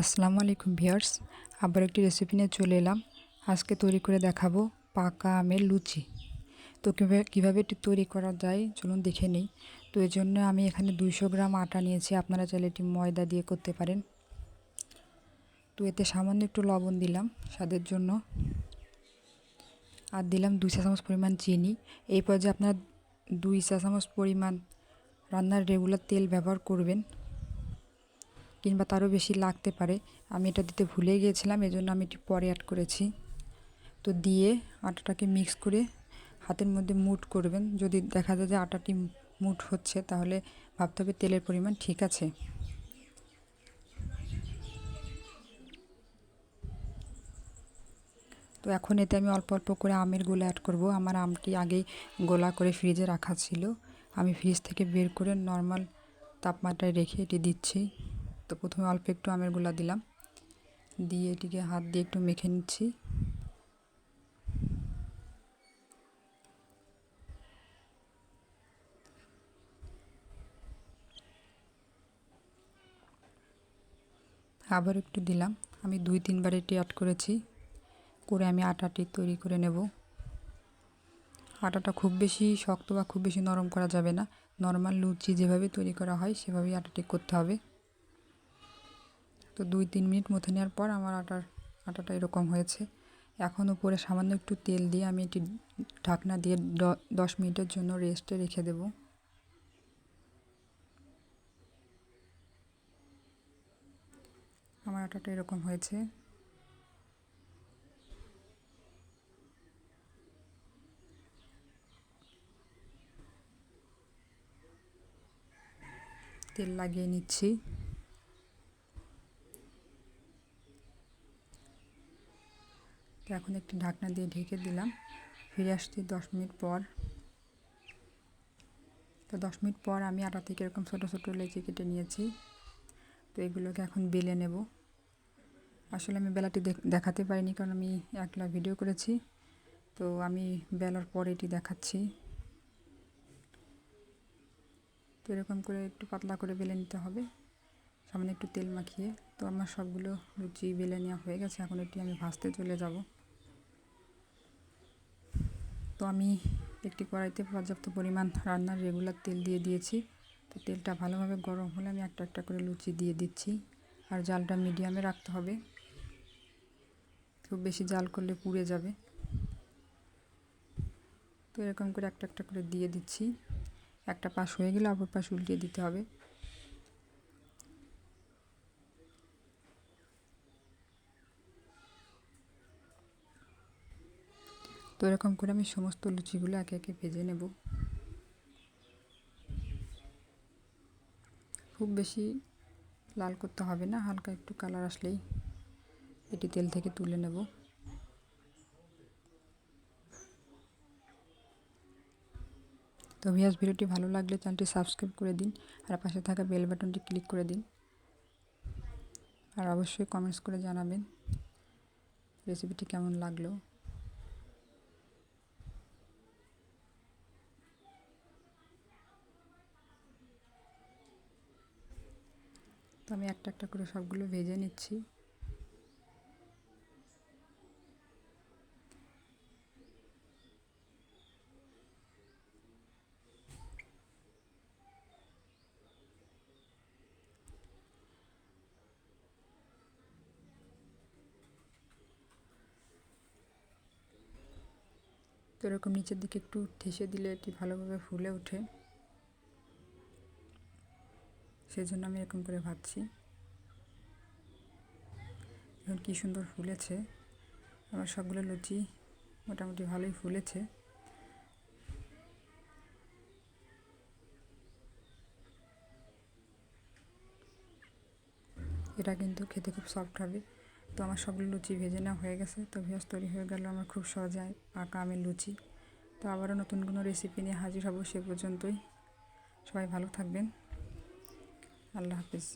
আসসালামু আলাইকুম ভিয়ার্স আবার একটি রেসিপি নিয়ে চলে এলাম। আজকে তৈরি করে দেখাবো পাকা আমের লুচি। তো কীভাবে কীভাবে এটি তৈরি করা যায় চলুন দেখে নিই। তো এর জন্য আমি এখানে দুইশো গ্রাম আটা নিয়েছি, আপনারা চাইলে এটি ময়দা দিয়ে করতে পারেন। তো এতে সামান্য একটু লবণ দিলাম স্বাদের জন্য। আর দিলাম দুই চা চামচ পরিমাণ চিনি। এই পর্যায়ে আপনার দুই চা চামচ পরিমাণ রান্নার রেগুলার তেল ব্যবহার করবেন। কিংবা তারও বেশি লাগতে পারে। আমি এটা দিতে ভুলে গিয়েছিলাম, এজন্য আমি এটি পরে অ্যাড করেছি। তো দিয়ে আটাটাকে মিক্স করে হাতের মধ্যে মুট করবেন। যদি দেখা যায় যে আটাটি মুট হচ্ছে, তাহলে ভাবতে হবে তেলের পরিমাণ ঠিক আছে। তো এখন এতে আমি অল্প অল্প করে আমের গোলা অ্যাড করব। আমার আমটি আগেই গোলা করে ফ্রিজে রাখা ছিল। আমি ফ্রিজ থেকে বের করে নর্মাল তাপমাত্রায় রেখে এটি দিচ্ছি। তো প্রথমে অল্প একটু আমের গোলা দিলাম। দিয়ে এটিকে হাত দিয়ে একটু মেখে নিচ্ছি। আবার একটু দিলাম। আমি দুই তিনবার এটি অ্যাড করেছি। করে আমি আটাটি তৈরি করে নেব। আটাটা খুব বেশি শক্ত বা খুব বেশি নরম করা যাবে না। নর্মাল লুচি যেভাবে তৈরি করা হয়, সেভাবেই আটাটি করতে হবে। তো দুই, তিন মিনিট মথে নেওয়ার পর আমার আটার, আটাটা এরকম হয়েছে। এখন উপরে সামান্য একটু তেল দিয়ে আমি এটি ঢাকনা দিয়ে দশ মিনিটের জন্য রেস্টে রেখে দেব। আমার আটাটা এরকম হয়েছে। তেল লাগিয়ে নিচ্ছি। এখন একটি ঢাকনা দিয়ে ঢেকে দিলাম। ফিরে আসছি দশ মিনিট পর। তো দশ মিনিট পর আমি আটা থেকে এরকম ছোটো ছোটো লেচি কেটে নিয়েছি। তো এগুলোকে এখন বেলে নেব। আসলে আমি বেলাটি দেখাতে পারিনি কারণ আমি একলা ভিডিও করেছি। তো আমি বেলার পর এটি দেখাচ্ছি। তো এরকম করে একটু পাতলা করে বেলে নিতে হবে। সামনে একটু তেল মাখিয়ে। তো আমার সবগুলো লুচি বেলে নেওয়া হয়ে গেছে। এখন এটি আমি ভাজতে চলে যাব। তো আমি একটি কড়াইতে পর্যাপ্ত পরিমাণ রান্নার রেগুলার তেল দিয়ে দিয়েছি। তো তেলটা ভালোভাবে গরম হলে আমি একটা একটা করে লুচি দিয়ে দিচ্ছি। আর জালটা মিডিয়ামে রাখতে হবে। খুব বেশি জাল করলে পুড়ে যাবে। তো এরকম করে একটা একটা করে দিয়ে দিচ্ছি। একটা পাশ হয়ে গেলে অপর পাশ উল্টিয়ে দিতে হবে। তো এরকম করে আমি সমস্ত লুচিগুলো একে একে ভেজে নেব। খুব বেশি লাল করতে হবে না, হালকা একটু কালার আসলেই এটি তেল থেকে তুলে নেব। তো ভিয়াস ভিডিওটি ভালো লাগলে চ্যানেলটি সাবস্ক্রাইব করে দিন আর পাশে থাকা বেল বাটনটি ক্লিক করে দিন। আর অবশ্যই কমেন্টস করে জানাবেন রেসিপিটি কেমন লাগল। আমি একটা একটা করে সবগুলো ভেজে নিচ্ছি। তো এরকম নিচের দিকে একটু ঠেসে দিলে এটি ভালোভাবে ফুলে ওঠে। সেই জন্য আমি এরকম করে ভাবছি। এখন কী সুন্দর ফুলেছে। আমার সবগুলো লুচি মোটামুটি ভালোই ফুলেছে। এটা কিন্তু খেতে খুব সফট হবে। তো আমার সবগুলো লুচি ভেজে নেওয়া হয়ে গেছে। তো ভেজ তৈরি হয়ে গেল আমার খুব সহজে পাকা আমের লুচি। তো আবারও নতুন কোনো রেসিপি নিয়ে হাজির হব সে পর্যন্তই। সবাই ভালো থাকবেন। আল্লাহ হাফিজ।